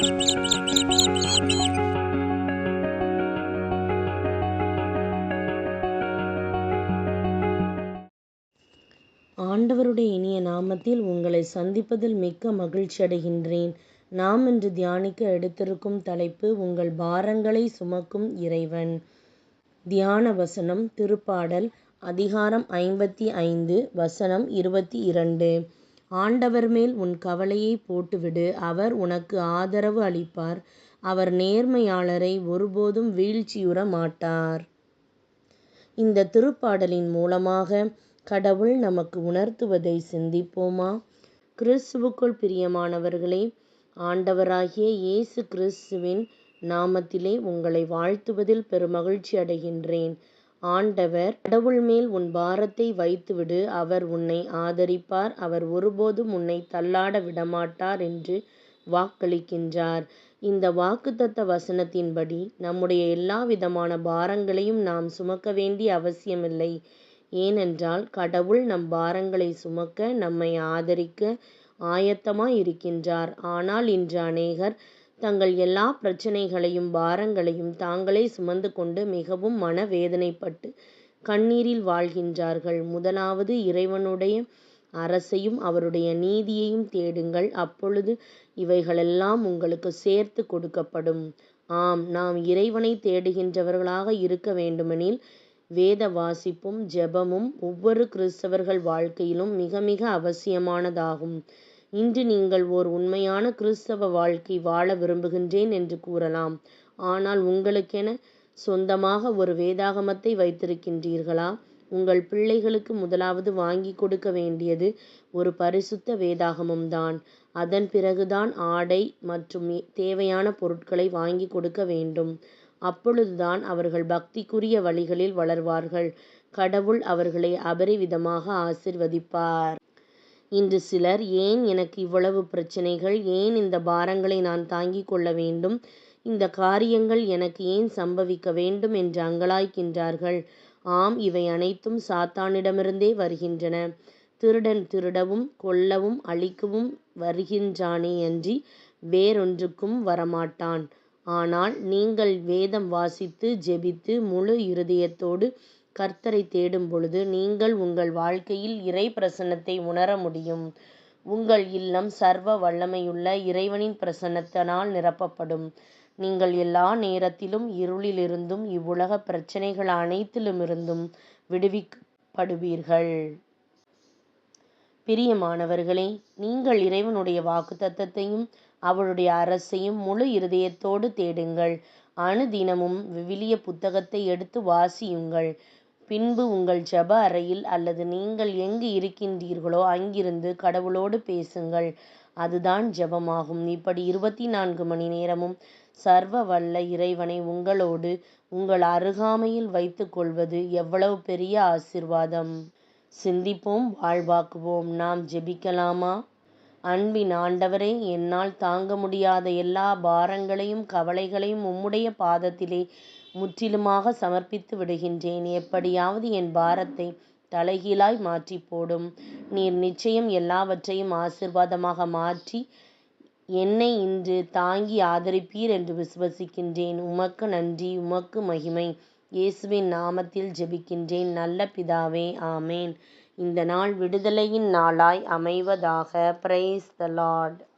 ஆண்டவருடைய இனிய நாமத்தில் உங்களை சந்திப்பதில் மிக்க மகிழ்ச்சி அடைகின்றேன் நாம் இன்று தியானிக்க எடுத்திருக்கும் தலைப்பு உங்கள் பாரங்களை சுமக்கும் இறைவன். தியான வசனம் திருப்பாடல் அதிகாரம் ஐம்பத்தி ஐந்து வசனம் இருபத்தி இரண்டு. ஆண்டவர் மேல் உன் கவலையைப் போட்டுவிடு அவர் உனக்கு ஆதரவு அளிப்பார் அவர் நேர்மையாளரை ஒருபோதும் வீழ்ச்சியுற மாட்டார். இந்த திருப்பாடலின் மூலமாக கடவுள் நமக்கு உணர்த்துவதை சிந்திப்போமா? கிறிஸ்துவுக்குள் பிரியமானவர்களே ஆண்டவராகிய இயேசு கிறிஸ்துவின் நாமத்திலே உங்களை வாழ்த்துவதில் பெருமகிழ்ச்சி அடைகின்றேன். ஆண்டவர் கடவுள் மேல் உன் பாரத்தை வைத்துவிடு அவர் உன்னை ஆதரிப்பார் அவர் ஒருபோதும் உன்னை தள்ளாட விடமாட்டார் என்று வாக்களிக்கின்றார். இந்த வாக்குத்தத்த வசனத்தின்படி நம்முடைய எல்லாவிதமான பாரங்களையும் நாம் சுமக்க வேண்டிய அவசியமில்லை. ஏனென்றால் கடவுள் நம் பாரங்களை சுமக்க நம்மை ஆதரிக்க ஆயத்தமாய் இருக்கின்றார். ஆனால் இன்று அநேகர் தங்கள் எல்லா பிரச்சனைகளையும் பாரங்களையும் தாங்களே சுமந்து கொண்டு மிகவும் மன வேதனைப்பட்டு கண்ணீரில் வாழ்கின்றார்கள். முதலாவது இறைவனுடைய அரசையும் அவருடைய நீதியையும் தேடுங்கள் அப்பொழுது இவைகளெல்லாம் உங்களுக்கு சேர்த்து கொடுக்கப்படும். ஆம் நாம் இறைவனை தேடுகின்றவர்களாக இருக்க வேண்டுமெனில் வேத வாசிப்பும் ஜெபமும் ஒவ்வொரு கிறிஸ்தவர்கள் வாழ்க்கையிலும் மிக மிக அவசியமானதாகும். இன்று நீங்கள் ஓர் உண்மையான கிறிஸ்தவ வாழ்க்கை வாழ விரும்புகின்றேன் என்று கூறலாம். ஆனால் உங்களுக்கென சொந்தமாக ஒரு வேதாகமத்தை வைத்திருக்கின்றீர்களா? உங்கள் பிள்ளைகளுக்கு முதலாவது வாங்கிக் கொடுக்க வேண்டியது ஒரு பரிசுத்த வேதாகமம்தான். அதன் பிறகுதான் ஆடை மற்றும் தேவையான பொருட்களை வாங்கிக் கொடுக்க வேண்டும். அப்பொழுதுதான் அவர்கள் பக்திக்குரிய வழிகளில் வளர்வார்கள். கடவுள் அவர்களை அபரிவிதமாக ஆசிர்வதிப்பார் இன்று சிலர் ஏன் எனக்கு இவ்வளவு பிரச்சனைகள்? ஏன் இந்த பாரங்களை நான் தாங்கிக் கொள்ள வேண்டும்? இந்த காரியங்கள் எனக்கு ஏன் சம்பவிக்க வேண்டும் என்று அங்கலாய்க்கின்றார்கள். ஆம் இவை அனைத்தும் சாத்தானிடமிருந்தே வருகின்றன. திருடன் திருடவும் கொல்லவும் அழிக்கவும் வருகின்றானே அன்றி வேறொன்றுக்கும் வரமாட்டான். ஆனால் நீங்கள் வேதம் வாசித்து ஜெபித்து முழு இருதயத்தோடு கர்த்தரை தேடும் பொழுது நீங்கள் உங்கள் வாழ்க்கையில் இறை பிரசன்னத்தை உணர முடியும். உங்கள் இல்லம் சர்வ வல்லமையுள்ள இறைவனின் பிரசன்னத்தினால் நிரப்பப்படும். நீங்கள் எல்லா நேரத்திலும் இருளிலிருந்தும் இவ்வுலகப் பிரச்சனைகள் அனைத்திலுமிருந்தும் விடுவிக்கப்படுவீர்கள். பிரியமானவர்களே நீங்கள் இறைவனுடைய வாக்குத்தத்தத்தையும் அவருடைய அரசையும் முழு இருதயத்தோடு தேடுங்கள். அணுதினமும் விவிலிய புத்தகத்தை எடுத்து வாசியுங்கள். பின்பு உங்கள் ஜெப அறையில் அல்லது நீங்கள் எங்கு இருக்கின்றீர்களோ அங்கிருந்து கடவுளோடு பேசுங்கள். அதுதான் ஜெபமாகும். இப்படி இருபத்தி நான்கு மணி நேரமும் சர்வ வல்ல இறைவனை உங்களோடு உங்கள் அருகாமையில் வைத்துக்கொள்வது எவ்வளவு பெரிய ஆசீர்வாதம். சிந்திப்போம் வாழ்வாக்குவோம். நாம் ஜெபிக்கலாமா? அன்பின் ஆண்டவரே என்னால் தாங்க முடியாத எல்லா பாரங்களையும் கவலைகளையும் உம்முடைய பாதத்திலே முற்றிலுமாக சமர்ப்பித்து விடுகின்றேன். எப்படியாவது என் பாரத்தை தலைகீழாய் மாற்றிப் போடும். நீர் நிச்சயம் எல்லாவற்றையும் ஆசீர்வாதமாக மாற்றி என்னை இன்று தாங்கி ஆதரிப்பீர் என்று விசுவசிக்கின்றேன். உமக்கு நன்றி உமக்கு மகிமை. இயேசுவின் நாமத்தில் ஜெபிக்கின்றேன் நல்ல பிதாவே ஆமேன் இந்த நாள் விடுதலையின் நாளாய் அமைவதாக. Praise the Lord.